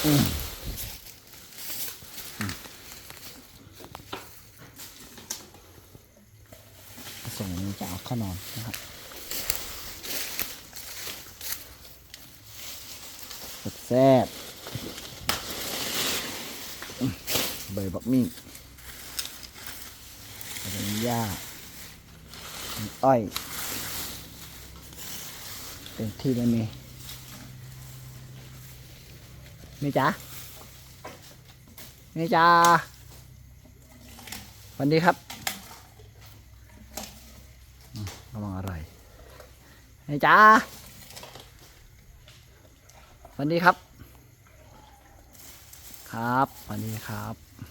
ส่งนี้จะเอาข้านอนนะครับแซ่บใบบักมี่ใบหญ้าอ้อย เป็นที่ได้ไหม ยมีนี่จ้านี่จ้าสวัสดีครับอืมระวังอะไรนี่จ้าสวัสดีครับ ครับสวัสดีครับ